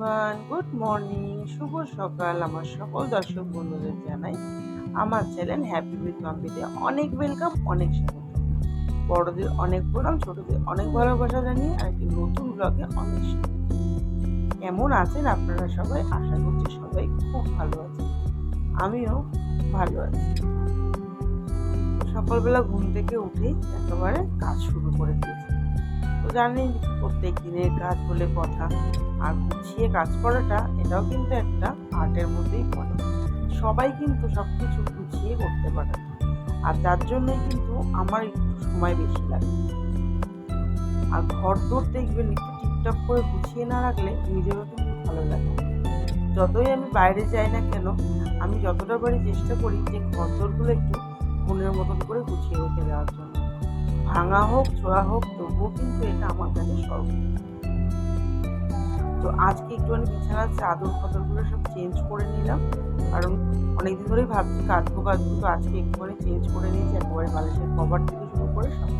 Morning শুভ সকাল আমার সকল দর্শক বন্ধুদের জানাই। আমার চ্যানেল হ্যাপি উইথ মাম্পিতে অনেক ওয়েলকাম অনেক স্বাগত। বড়দের অনেক প্রণাম, ছোটদের অনেক ভালোবাসা জানিয়ে আর একটি নতুন ব্লগে অনেক কেমন আছেন আপনারা সবাই? আশা করছি সবাই খুব ভালো আছেন। আমিও ভালো আছি। সকালবেলা ঘুম থেকে উঠেই একেবারে কাজ শুরু করে দিয়েছি। তো জানেন প্রত্যেক দিনের কাজ বলে কথা। আর গুছিয়ে কাজ করাটা, এটাও কিন্তু একটা আর্টের মধ্যেই পড়ে। সবাই কিন্তু সব কিছু গুছিয়ে করতে পারে। আর যার জন্যই কিন্তু আমার একটু সময় বেশি লাগে। আর ঘর দোর দেখবেন, একটু টিপটপ করে গুছিয়ে না রাখলে নিজেরও কিন্তু ভালো লাগে যতই আমি বাইরে যাই না কেন, আমি যতটা পারি চেষ্টা করি যে ঘর একটু মনের মতন করে গুছিয়ে রেখে দেওয়ার জন্য। ভাঙা হোক, ছোড়া হোক, তবুও কিন্তু এটা আমার কাছে সর্ব তো আজকে একটুখানি বিছানার চাদর ফাদরগুলো সব চেঞ্জ করে নিলাম। কারণ অনেকদিন ধরেই ভাবছি কাচবো কাচবো তো আজকে একটুখানি চেঞ্জ করে নিয়েছি, একেবারে বালিশের কভার থেকে শুরু করে সব।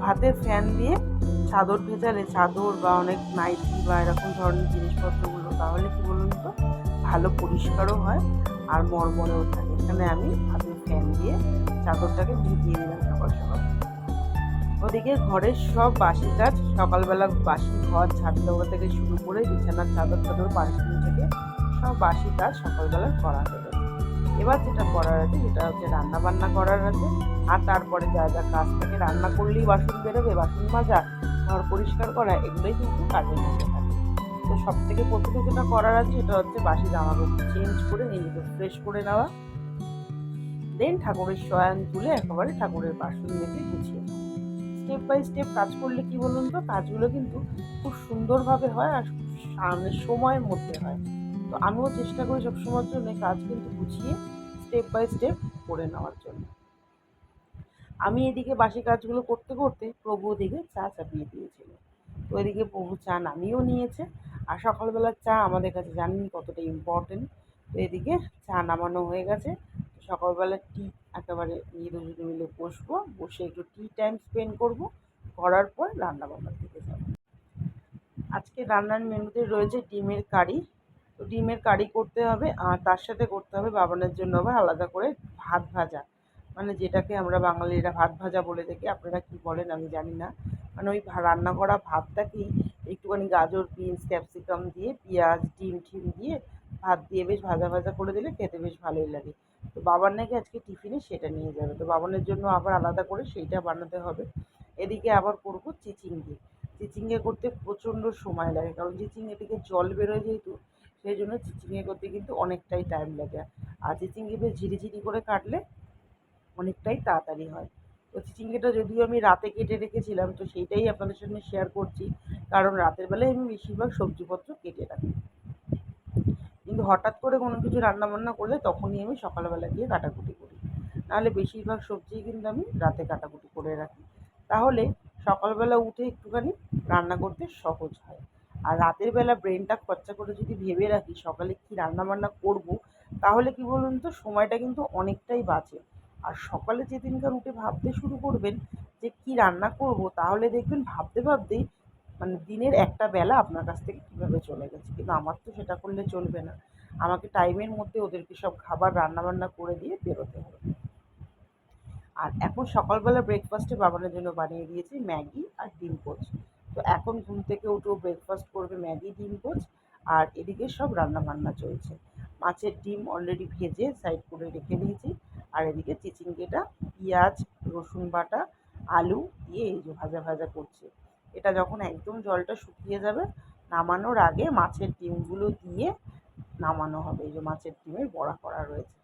ভাতের ফ্যান দিয়ে চাদর ভেজালে, চাদর বা অনেক নাইটি বা এরকম ধরনের জিনিসপত্রগুলো, তাহলে কি বলুন তো? ভালো পরিষ্কারও হয় আর মরমরেও থাকে। এখানে আমি ভাতের ফ্যান দিয়ে চাদরটাকে ভিজিয়ে দিলাম সকাল সকাল। ওদিকে ঘরের সব বাসি কাজ সকালবেলা বাসি ঘর ঝাড় দেওয়া থেকে শুরু করে বিছানার চাদর চাদর পাশাপাশি থেকে সব বাসি কাজ সকালবেলা করা গেছে এবার যেটা করার আছে সেটা হচ্ছে রান্না বান্না করার আছে আর তারপরে যা যা কাজ থাকে রান্না করলেই বাসন বেরোবে, বাসন মাজা, ঘর পরিষ্কার করা, এগুলোই কিন্তু মধ্যে থাকে। তো সব থেকে প্রথমে যেটা করার আছে সেটা হচ্ছে বাসি জামা কাপড় চেঞ্জ করে নিজেকে ফ্রেশ করে নেওয়া। দেন ঠাকুরের শয়ান তুলে একেবারে ঠাকুরের বাসন মেজে গুছিয়ে স্টেপ বাই স্টেপ কাজ করলে কি বলুন তো? কাজগুলো কিন্তু খুব সুন্দরভাবে হয় আর সময়ের মধ্যে হয়। তো আমিও চেষ্টা করি সবসময়ের জন্য কাজ কিন্তু গুছিয়ে স্টেপ বাই স্টেপ করে নেওয়ার জন্য। আমি এদিকে বাসি কাজগুলো করতে করতে প্রভু ওদিকে চা চাপিয়ে দিয়েছিল। তো এদিকে প্রভু চা নামিয়েও নিয়েছে আর সকালবেলার চা আমাদের কাছে জানেন কতটা ইম্পর্টেন্ট তো এদিকে চা নামানো হয়ে গেছে। সকালবেলা টি একেবারে দুজনে মিলে বসবো, বসে একটু টি টাইম স্পেন্ড করব, করার পর রান্না বান্নার দিকে যাব। আজকে রান্নার মেনুতে রয়েছে ডিমের কারি। তো ডিমের কারি করতে হবে, আর তার সাথে করতে হবে বাবানের জন্য আবার আলাদা করে ভাত ভাজা। মানে যেটাকে আমরা বাঙালিরা ভাত ভাজা বলে থাকি, আপনারা কি বলেন আমি জানি না। মানে ওই রান্না করা ভাতটাকেই একটুখানি গাজর, বিনস, ক্যাপসিকাম দিয়ে, পেঁয়াজ, ডিম টিম দিয়ে ভাত দিয়ে বেশ ভাজা ভাজা করে দিলে খেতে বেশ ভালোই লাগে। তো বাবার নাকি আজকে টিফিনে সেটা নিয়ে যাবে। তো বাবানের জন্য আবার আলাদা করে সেইটা বানাতে হবে। এদিকে আবার করব চিচিঙ্গি। চিচিঙ্গে করতে প্রচণ্ড সময় লাগে, কারণ চিচিঙ্গে থেকে জল বেরোয় যেহেতু, সেই জন্য চিচিঙ্গে করতে কিন্তু অনেকটাই টাইম লাগে। আর চিচিঙ্গি বেশ ঝিরিঝিরি করে কাটলে অনেকটাই তাড়াতাড়ি হয়। তো চিচিঙ্গিটা যদিও আমি রাতে কেটে রেখেছিলাম, তো সেইটাই আপনাদের সঙ্গে শেয়ার করছি। কারণ রাতের বেলায় আমি বেশিরভাগ সবজিপত্র কেটে রাখি। কিন্তু হঠাৎ করে কোনো কিছু রান্না বান্না করলে তখনই আমি সকালবেলা গিয়ে কাটাকুটি করি। নাহলে বেশিরভাগ সবজিই কিন্তু আমি রাতে কাটাকুটি করে রাখি। তাহলে সকালবেলা উঠে একটুখানি রান্না করতে সহজ হয়। আর রাতের বেলা ব্রেনটা খরচা করে যদি ভেবে রাখি সকালে কী রান্না বান্না করব, তাহলে কি বলুন তো সময়টা কিন্তু অনেকটাই বাঁচে। আর সকালে যেদিনকার উঠে ভাবতে শুরু করবেন যে কী রান্না করব, তাহলে দেখবেন ভাবতে ভাবতেই মানে দিনের একটা বেলা আপনার কাছ থেকে কীভাবে চলে গেছে? কিন্তু আমার তো সেটা করলে চলবে না। আমাকে টাইমের মধ্যে ওদেরকে সব খাবার, রান্নাবান্না করে দিয়ে বেরোতে হবে। আর এখন সকালবেলা ব্রেকফাস্টে বাবানের জন্য বানিয়ে দিয়েছি ম্যাগি আর ডিম পোচ। তো এখন ঘুম থেকে উঠেও ব্রেকফাস্ট করবে ম্যাগি, ডিম পোচ আর এদিকে সব রান্না বান্না চলছে। মাছের ডিম অলরেডি ভেজে সাইড করে রেখে দিয়েছি। আর এদিকে চিচিঙ্গেটা, পেঁয়াজ, রসুন বাটা, আলু দিয়ে এই যে ভাজা ভাজা করছে। এটা যখন একদম জলটা শুকিয়ে যাবে, নামানোর আগে মাছের ডিমগুলো দিয়ে নামানো হবে। এই যে মাছের ডিমের বড়া করা রয়েছে।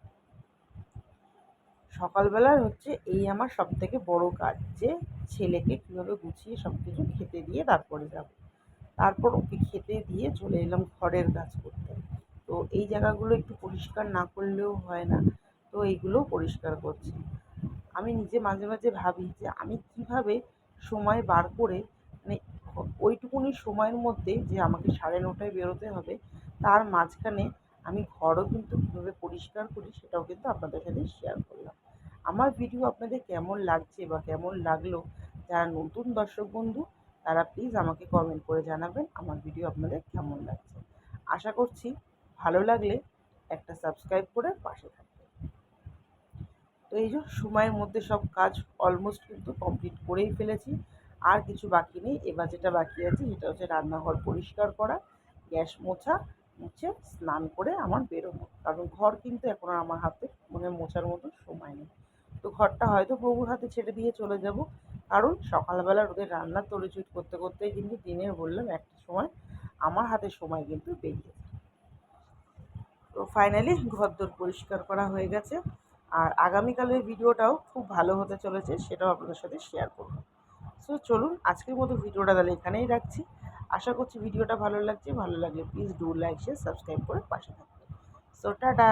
সকালবেলার হচ্ছে এই আমার সব থেকে বড়ো কাজ যে ছেলেকে কীভাবে গুছিয়ে সব কিছু খেতে দিয়ে তারপরে যাব। তারপর ওকে খেতে দিয়ে চলে এলাম ঘরের কাজ করতে। তো এই জায়গাগুলো একটু পরিষ্কার না করলেও হয় না। তো এইগুলোও পরিষ্কার করছি। আমি নিজে মাঝে মাঝে ভাবি যে আমি কীভাবে সময় বার করে ওইটুকুনি সময়ের মধ্যে যে আমাকে সাড়ে নটায় বেরোতে হবে, তার মাঝখানে আমি ঘরও কিন্তু কীভাবে পরিষ্কার করি সেটাও কিন্তু আপনাদের সাথে শেয়ার করলাম। আমার ভিডিও আপনাদের কেমন লাগছে বা কেমন লাগল, যারা নতুন দর্শক বন্ধু, তারা প্লিজ আমাকে কমেন্ট করে জানাবেন আমার ভিডিও আপনাদের কেমন লাগছে। আশা করছি ভালো লাগলে একটা সাবস্ক্রাইব করে পাশে থাকবেন। তো এই যে সময়ের মধ্যে সব কাজ অলমোস্ট কিন্তু কমপ্লিট করেই ফেলেছি। আর কিছু বাকি নেই। এবার যেটা বাকি আছে সেটা হচ্ছে রান্নাঘর পরিষ্কার করা, গ্যাস মোছা, মুছে স্নান করে আমার বেরোনো। কারণ ঘর কিন্তু এখন আর আমার হাতে মানে মোছার মতো সময় নেই। তো ঘরটা হয়তো প্রভুর হাতে ছেড়ে দিয়ে চলে যাব। কারণ সকালবেলা ওদের রান্নার তরিচুট করতে করতেই কিন্তু দিনের বললাম একটা সময় আমার হাতে সময় কিন্তু বেরিয়ে তো ফাইনালি ঘরদোর পরিষ্কার করা হয়ে গেছে। আর আগামীকালের ভিডিওটাও খুব ভালো হতে চলেছে, সেটাও আপনাদের সাথে শেয়ার করব। সো চলুন আজকের মতো ভিডিওটা তাহলে এখানেই রাখছি। আশা করছি ভিডিওটা ভালো লাগছে। ভালো লাগলে please do like share subscribe করে পাশে থাকবেন সো টাটা!